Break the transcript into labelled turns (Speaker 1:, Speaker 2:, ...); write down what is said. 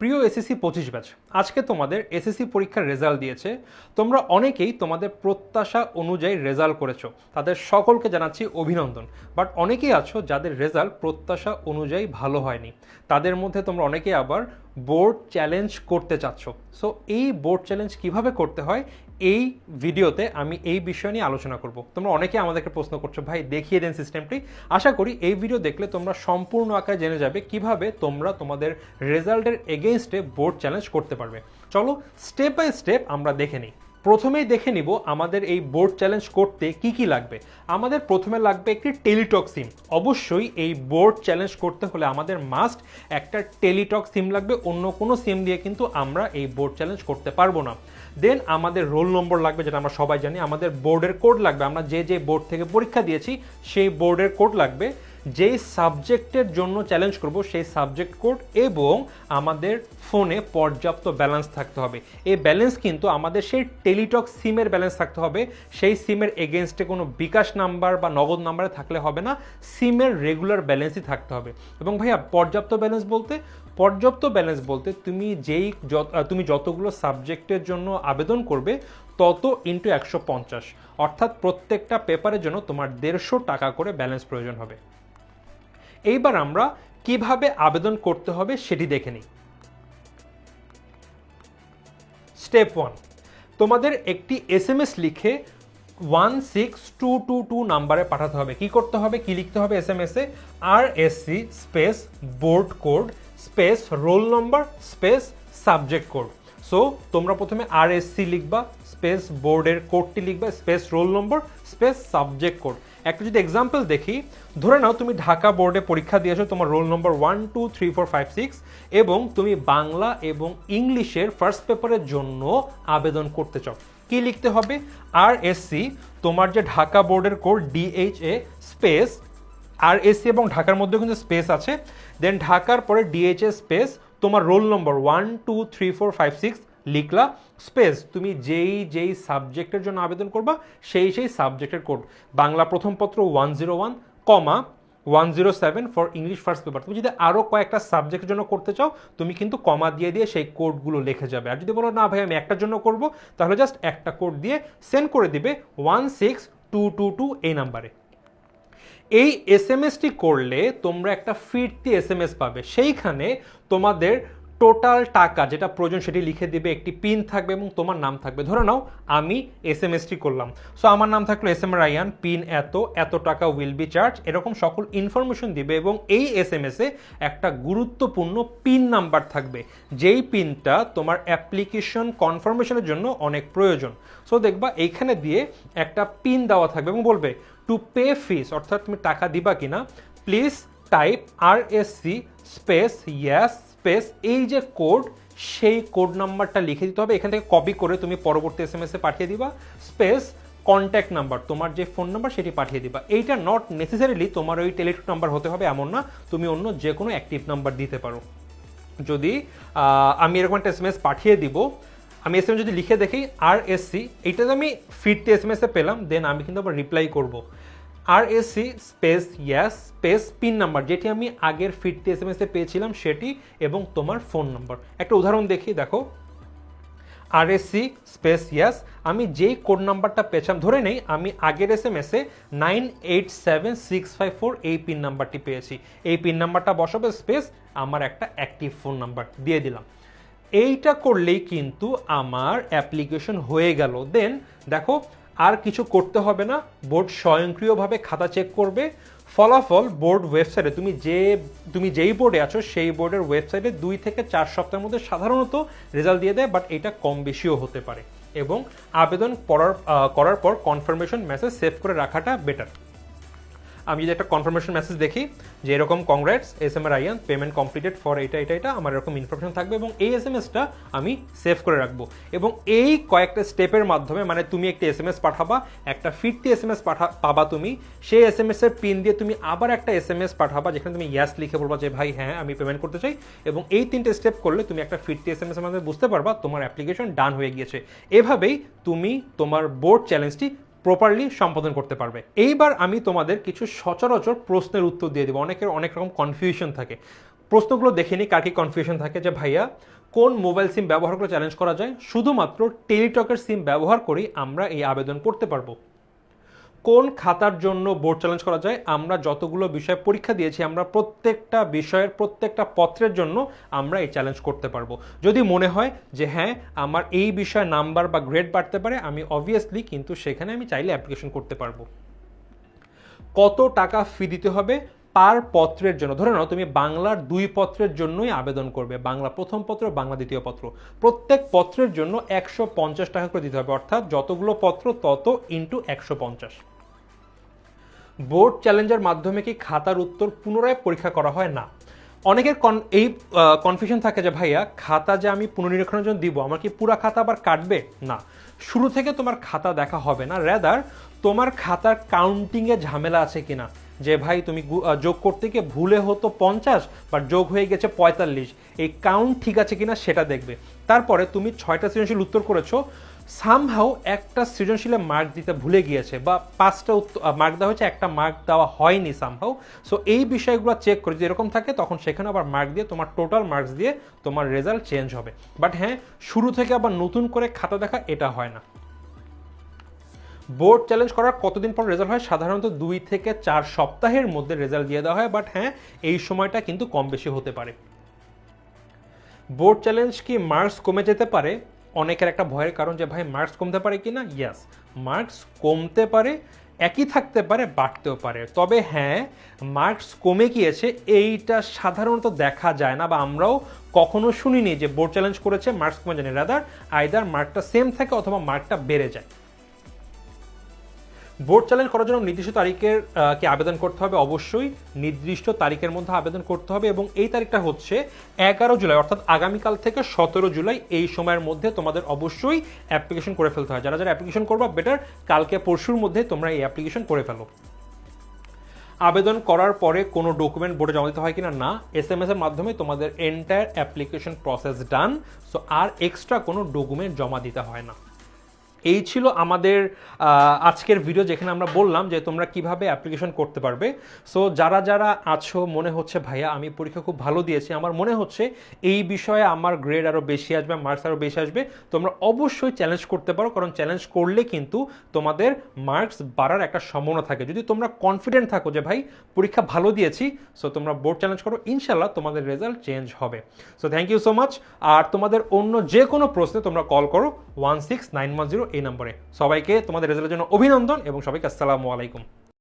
Speaker 1: প্রিয় এসএসসি পঁচিশ ব্যাচ আজকে তোমাদের এসএসসি পরীক্ষার রেজাল্ট দিয়েছে। তোমরা অনেকেই তোমাদের প্রত্যাশা অনুযায়ী রেজাল্ট করেছ। তাদের সকলকে জানাচ্ছি অভিনন্দন। বাট অনেকেই আছো যাদের রেজাল্ট প্রত্যাশা অনুযায়ী ভালো হয়নি। তাদের মধ্যে তোমরা অনেকেই আবার বোর্ড চ্যালেঞ্জ করতে চাচ্ছ। সো এই বোর্ড চ্যালেঞ্জ কীভাবে করতে হয়? এই ভিডিওতে আমি এই বিষয় নিয়ে আলোচনা করব। তোমরা অনেকে আমাদেরকে প্রশ্ন করছ, ভাই, দেখিয়ে দেন সিস্টেমটি আশা করি এই ভিডিও দেখলে তোমরা সম্পূর্ণ আকারে জেনে যাবে কীভাবে তোমরা তোমাদের রেজাল্টের এগেনস্টে বোর্ড চ্যালেঞ্জ করতে পারবে। চলো স্টেপ বাই স্টেপ আমরা দেখে নিই। প্রথমেই দেখে নিব আমাদের এই বোর্ড চ্যালেঞ্জ করতে কি কি লাগবে। আমাদের প্রথমে লাগবে একটি টেলিটক সিম অবশ্যই এই বোর্ড চ্যালেঞ্জ করতে হলে আমাদের মাস্ট একটা টেলিটক সিম লাগবে, অন্য কোনো সিম দিয়ে কিন্তু আমরা এই বোর্ড চ্যালেঞ্জ করতে পারব না। দেন আমাদের রোল নম্বর লাগবে, যেটা আমরা সবাই জানি, আমাদের বোর্ডের কোড লাগবে। আমরা যে যে বোর্ড থেকে পরীক্ষা দিয়েছি, সেই বোর্ডের কোড লাগবে। যেই সাবজেক্টের জন্য চ্যালেঞ্জ করব সেই সাবজেক্ট কোড এবং আমাদের ফোনে পর্যাপ্ত ব্যালেন্স থাকতে হবে। এই ব্যালেন্স কিন্তু আমাদের সেই টেলিটক সিমের ব্যালেন্স থাকতে হবে। সেই সিমের এগেনস্টে কোনো বিকাশ নাম্বার বা নগদ নাম্বারে থাকলে হবে না। সিমের রেগুলার ব্যালেন্সই থাকতে হবে। এবং ভাইয়া, পর্যাপ্ত ব্যালেন্স বলতে, পর্যাপ্ত ব্যালেন্স বলতে তুমি যেই তুমি যতগুলো সাবজেক্টের জন্য আবেদন করবে, তত ইন্টু একশো পঞ্চাশ। অর্থাৎ প্রত্যেকটা পেপারের জন্য তোমার দেড়শো টাকা করে ব্যালেন্স প্রয়োজন হবে। এইবার আমরা কীভাবে আবেদন করতে হবে সেটি দেখে নিই। স্টেপ ওয়ান, তোমাদের একটি এস এম এস লিখে one six two two two নাম্বারে পাঠাতে হবে। কি করতে হবে? কি লিখতে হবে এস এম এস এ? R S C space board code space roll number space subject code so তোমরা প্রথমে আর লিখবা স্পেস বোর্ডের কোডটি লিখবা space roll number space subject code একটা যদি এক্সাম্পল দেখি, ধরে নাও তুমি ঢাকা বোর্ডে পরীক্ষা দিয়েছ, তোমার roll number one two three four five six এবং তুমি বাংলা এবং ইংলিশের ফার্স্ট পেপারের জন্য আবেদন করতে চাও। কি লিখতে হবে? আর তোমার যে ঢাকা বোর্ডের কোড ডিএইচএ স্পেস আর এবং ঢাকার মধ্যে কিন্তু স্পেস আছে দেন ঢাকার পরে ডিএইচএ স্পেস তোমার roll number one two three four five six লিখলা space তুমি যেই যেই সাবজেক্টের জন্য আবেদন করবা, সেই সেই সাবজেক্টের কোড বাংলা প্রথম পত্র one zero one comma one zero seven for English first paper তুমি যদি আরও কয়েকটা সাবজেক্টের জন্য করতে চাও, তুমি কিন্তু কমা দিয়ে দিয়ে সেই কোডগুলো লিখে যাবে। আর যদি বলো, না ভাই, আমি একটার জন্য করব, তাহলে জাস্ট একটা কোড দিয়ে সেন্ড করে দিবে one six two two two এই নাম্বারে এই এস এম এসটি করলে তোমরা একটা ফিরতি এস এম এস পাবে। সেইখানে তোমাদের টোটাল টাকা যেটা প্রয়োজন সেটি লিখে দিবে, একটি পিন থাকবে এবং তোমার নাম থাকবে। ধরে নাও, আমি এস এম এসটি করলাম। সো আমার নাম থাকল এস এম রায়ান পিন এত এত টাকা উইল বি চার্জ এরকম সকল ইনফরমেশন দিবে এবং এই এস এম এসে একটা গুরুত্বপূর্ণ পিন নাম্বার থাকবে। যেই পিনটা তোমার অ্যাপ্লিকেশন কনফার্মেশনের জন্য অনেক প্রয়োজন। সো দেখবা এইখানে দিয়ে একটা পিন দেওয়া থাকবে এবং বলবে টু পে ফিস অর্থাৎ তুমি টাকা দিবা কিনা please type R S C space yes space এই যে কোড সেই কোড নাম্বারটা লিখে দিতে হবে। এখান থেকে কপি করে তুমি পরবর্তী এস এম এসে পাঠিয়ে দিবা। স্পেস কন্ট্যাক্ট নাম্বার তোমার যে ফোন নাম্বার সেটি পাঠিয়ে দিবা। এইটা নট নেসেসারিলি তোমার ওই টেলিটক নাম্বার হতে হবে, এমন না। তুমি অন্য যে কোনো অ্যাক্টিভ নাম্বার দিতে পারো। যদি আমি এরকম একটা এস এম এস পাঠিয়ে দিব, আমি এস এম যদি লিখে দেখি আর এস সি এইটাতে আমি ফিরতে এস এম এসে পেলাম দেন আমি কিন্তু আবার রিপ্লাই করব। R S space yes space pin number যেটি আমি আগের ফিরতে এস এম এসে পেয়েছিলাম, সেটি এবং তোমার ফোন নাম্বার একটা উদাহরণ দেখি। দেখো আর এস স্পেস ইয়াস আমি যেই কোড নাম্বারটা পেয়েছিলাম, ধরে নেই, আমি আগের এস এম এসে nine eight seven six five four এই পিন নাম্বারটি পেয়েছি। এই পিন নাম্বারটা বসাবে স্পেস আমার একটা অ্যাক্টিভ ফোন নাম্বার দিয়ে দিলাম। এইটা করলেই কিন্তু আমার অ্যাপ্লিকেশন হয়ে গেল। দেন দেখো আর কিছু করতে হবে না, বোর্ড স্বয়ংক্রিয়ভাবে খাতা চেক করবে। ফলাফল বোর্ড ওয়েবসাইটে, তুমি যে, তুমি যেই বোর্ডে আছো, সেই বোর্ডের ওয়েবসাইটে দুই থেকে চার সপ্তাহের মধ্যে সাধারণত রেজাল্ট দিয়ে দেয়, বাট এটা কম বেশিও হতে পারে। এবং আবেদন করার করার পর কনফার্মেশন মেসেজ সেভ করে রাখাটা বেটার আমি যদি একটা কনফার্মেশন মেসেজ দেখি যে এরকম congrats S M R Ian payment completed for এটা এটা এটা, আমার এরকম ইনফরমেশন থাকবে এবং এই এস এম এসটা আমি সেভ করে রাখব। এবং এই কয়েকটা স্টেপের মাধ্যমে মানে তুমি একটি এস এম এস পাঠাবা, একটা ফিরতি এস এম এস পাঠা, পাবা তুমি, সেই এস এম এস এর পিন দিয়ে তুমি আবার একটা এস এম এস পাঠাবা, যেখানে তুমি ইয়াস লিখে বলবা যে, ভাই হ্যাঁ আমি পেমেন্ট করতে চাই। এবং এই তিনটে স্টেপ করলে তুমি একটা ফিরতি এস এম এস এর মাধ্যমে বুঝতে পারবা তোমার অ্যাপ্লিকেশন ডান হয়ে গিয়েছে। এভাবেই তুমি তোমার বোর্ড চ্যালেঞ্জটি প্রপারলি সম্পাদন করতে পারবে। এইবার আমি তোমাদের কিছু সচরাচর প্রশ্নের উত্তর দিয়ে দেবো। অনেকের অনেক রকম কনফিউশন থাকে। প্রশ্নগুলো দেখে নিই, কার কি কনফিউশন থাকে যে ভাইয়া, কোন মোবাইল সিম ব্যবহার করে চ্যালেঞ্জ করা যায়? শুধুমাত্র টেলিটকের সিম ব্যবহার করেই আমরা এই আবেদন করতে পারব। কোন খাতার জন্য বোর্ড চ্যালেঞ্জ করা যায়? আমরা যতগুলো বিষয় পরীক্ষা দিয়েছি, আমরা প্রত্যেকটা বিষয়ের প্রত্যেকটা পত্রের জন্য আমরা এই চ্যালেঞ্জ করতে পারব। যদি মনে হয় যে হ্যাঁ আমার এই বিষয়ে নাম্বার বা গ্রেড বাড়তে পারে, আমি অবভিয়াসলি কিন্তু সেখানে আমি চাইলে অ্যাপ্লিকেশন করতে পারব। কত টাকা ফি দিতে হবে পার পত্রের জন্য? ধরে নাও, তুমি বাংলার দুই পত্রের জন্যই আবেদন করবে। বাংলা প্রথম পত্র, বাংলা দ্বিতীয় পত্র। প্রত্যেক পত্রের জন্য একশো পঞ্চাশ টাকা করে দিতে হবে। অর্থাৎ যতগুলো পত্র, তত ইন্টু একশো পঞ্চাশ। বোর্ড চ্যালেঞ্জের মাধ্যমে কি খাতার উত্তর পুনরায় পরীক্ষা করা হয়? না। অনেকের কন- এই কনফিউশন থাকে যে, ভাইয়া, খাতা যে আমি পুনর্নিরীক্ষণের জন্য দিব, আমার কি পুরা খাতা আবার কাটবে? না। শুরু থেকে তোমার খাতা দেখা হবে না। রেদার তোমার খাতার কাউন্টিংয়ে ঝামেলা আছে কিনা? যে, ভাই, তুমি যোগ করতে গিয়ে ভুলে হতো পঞ্চাশ বা যোগ হয়ে গেছে পঁয়তাল্লিশ। এই কাউন্ট ঠিক আছে কিনা সেটা দেখবে। তারপরে তুমি ছয়টা সৃজনশীল উত্তর করেছ। সামহাও একটা সৃজনশীলে মার্ক দিতে ভুলে গিয়েছে বা পাঁচটা মার্ক দেওয়া হয়েছে, একটা মার্ক দেওয়া হয়নি সামহাও সো এই বিষয়গুলো চেক করে যদি এরকম থাকে, তখন সেখানে আবার মার্ক দিয়ে তোমার টোটাল মার্কস দিয়ে তোমার রেজাল্ট চেঞ্জ হবে। বাট হ্যাঁ শুরু থেকে আবার নতুন করে খাতা দেখা এটা হয় না। বোর্ড চ্যালেঞ্জ করার কতদিন পর রেজাল্ট হয়? সাধারণত দুই থেকে চার সপ্তাহের মধ্যে রেজাল্ট দিয়ে দেওয়া হয় বাট হ্যাঁ এই সময়টা কিন্তু কম বেশি হতে পারে। বোর্ড চ্যালেঞ্জ কি মার্কস কমে যেতে পারে? অনেকের একটা ভয়ের কারণ যে, ভাই মার্কস কমতে পারে কি না? ইয়াস মার্কস কমতে পারে, একই থাকতে পারে, বাড়তেও পারে। তবে হ্যাঁ মার্কস কমে গিয়েছে, এইটা সাধারণত দেখা যায় না বা আমরাও কখনো শুনিনি যে বোর্ড চ্যালেঞ্জ করেছে মার্কস কমে জানি রাদার আইদার মার্কটা সেম থাকে অথবা মার্কটা বেড়ে যায়। বোর্ড চ্যালেঞ্জ করার জন্য নির্দিষ্ট তারিখের কি আবেদন করতে হবে? অবশ্যই নির্দিষ্ট তারিখের মধ্যে আবেদন করতে হবে এবং এই তারিখটা হচ্ছে এগারো জুলাই, অর্থাৎ আগামীকাল থেকে সতেরো জুলাই এই সময়ের মধ্যে তোমাদের অবশ্যই অ্যাপ্লিকেশন করে ফেলতে হয়। যারা যারা অ্যাপ্লিকেশন করবা বেটার কালকে পরশুর মধ্যে তোমরা এই অ্যাপ্লিকেশন করে ফেলো। আবেদন করার পরে কোনো ডকুমেন্ট বোর্ডে জমা দিতে হয় কিনা? না। এস এম এস এর মাধ্যমে তোমাদের entire application process done so আর এক্সট্রা কোনো ডকুমেন্ট জমা দিতে হয় না। এই ছিল আমাদের আজকের ভিডিও যেখানে আমরা বললাম যে তোমরা কীভাবে অ্যাপ্লিকেশন করতে পারবে। সো যারা যারা আছো, মনে হচ্ছে ভাইয়া আমি পরীক্ষা খুব ভালো দিয়েছি। আমার মনে হচ্ছে এই বিষয়ে আমার গ্রেড আরও বেশি আসবে মার্কস আরও বেশি আসবে। তোমরা অবশ্যই চ্যালেঞ্জ করতে পারো, কারণ চ্যালেঞ্জ করলে কিন্তু তোমাদের মার্কস বাড়ার একটা সম্ভাবনা থাকে। যদি তোমরা কনফিডেন্ট থাকো যে ভাই পরীক্ষা ভালো দিয়েছি সো তোমরা বোর্ড চ্যালেঞ্জ করো ইনশাল্লাহ তোমাদের রেজাল্ট চেঞ্জ হবে। So thank you so much আর তোমাদের অন্য যে কোনো প্রশ্নে তোমরা কল করো one six nine one zero এই নম্বরে। সবাইকে তোমাদের রেজাল্টের জন্য অভিনন্দন এবং সবাইকে আসসালামু আলাইকুম।